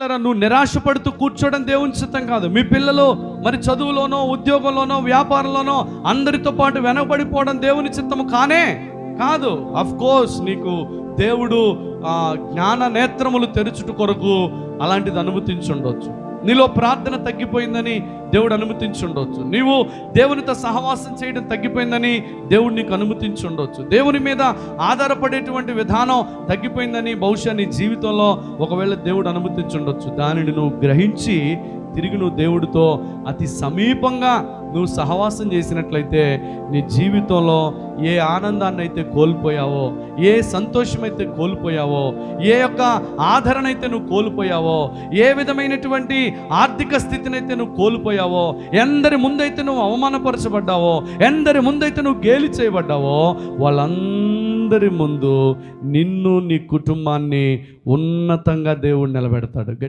నువ్వు నిరాశపడుతూ కూర్చోవడం దేవుని చిత్తం కాదు. మీ పిల్లలు మరి చదువులోనో ఉద్యోగంలోనో వ్యాపారంలోనో అందరితో పాటు వెనకబడిపోవడం దేవుని చిత్తము కానే కాదు. అఫ్ కోర్స్ నీకు దేవుడు ఆ, జ్ఞాన నేత్రములు తెరుచుట కొరకు అలాంటిది అనుమతించుండొచ్చు. నీలో ప్రార్థన తగ్గిపోయిందని దేవుడు అనుమతించుండొచ్చు నీవు దేవునితో సహవాసం చేయడం తగ్గిపోయిందని దేవుడు నీకు అనుమతించుండొచ్చు దేవుని మీద ఆధారపడేటువంటి విధానం తగ్గిపోయిందని బహుశా నీ జీవితంలో ఒకవేళ దేవుడు అనుమతించుండొచ్చు దానిని నువ్వు గ్రహించి తిరిగి నువ్వు దేవుడితో అతి సమీపంగా నువ్వు సహవాసం చేసినట్లయితే నీ జీవితంలో ఏ ఆనందాన్ని అయితే కోల్పోయావో ఏ సంతోషం అయితే కోల్పోయావో ఏ యొక్క ఆదరణ అయితే నువ్వు కోల్పోయావో ఏ విధమైనటువంటి ఆర్థిక స్థితిని అయితే నువ్వు కోల్పోయావో ఎందరి ముందైతే నువ్వు అవమానపరచబడ్డావో ఎందరి ముందైతే నువ్వు గేలి చేయబడ్డావో వాళ్ళందరి ముందు నిన్ను నీ కుటుంబాన్ని ఉన్నతంగా దేవుడు నిలబెడతాడు.